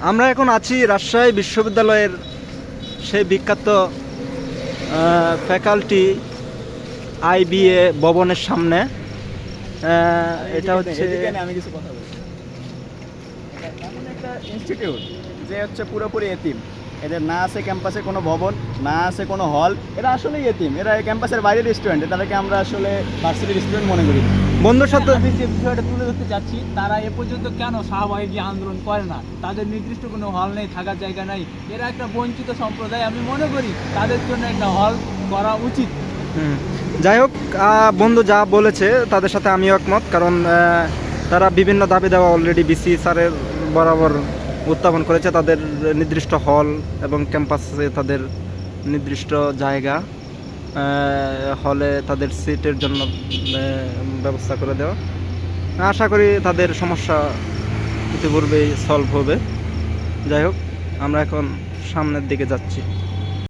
আমরা এখন আছি রাজশাহী বিশ্ববিদ্যালয়ের সেই বিখ্যাত ফ্যাকাল্টি আইবিএ ভবনের সামনে। এটা হচ্ছে আমি কিছু কথা বলি ইনস্টিটিউট যে হচ্ছে পুরোপুরি এতিম। এদের না আছে ক্যাম্পাসে কোনো ভবন না আছে কোনো হল এরা আসলেই এতিম। এরা ক্যাম্পাসের বাইরের স্টুডেন্ট তাদেরকে আমরা আসলে ভার্সিটির স্টুডেন্ট মনে করি। বন্ধুর সাথে আমি যে বিষয়টা তুলে ধরতে চাচ্ছি তারা এ পর্যন্ত কেন শাহবাগী গিয়ে আন্দোলন করে না? তাদের নির্দিষ্ট কোনো হল নেই থাকার জায়গা নাই। এরা একটা বঞ্চিত সম্প্রদায় আমি মনে করি তাদের জন্য একটা হল করা উচিত। যাই হোক বন্ধু যা বলেছে তাদের সাথে আমিও একমত। কারণ তারা বিভিন্ন দাবি দেওয়া অলরেডি বিসি স্যারের বরাবর উত্থাপন করেছে তাদের নির্দিষ্ট হল এবং ক্যাম্পাসে তাদের নির্দিষ্ট জায়গা হলে তাদের সিটের জন্য ব্যবস্থা করে দেওয়া। আশা করি তাদের সমস্যা ইতিপূর্বেই সলভ হবে। যাই হোক, আমরা এখন সামনের দিকে যাচ্ছি।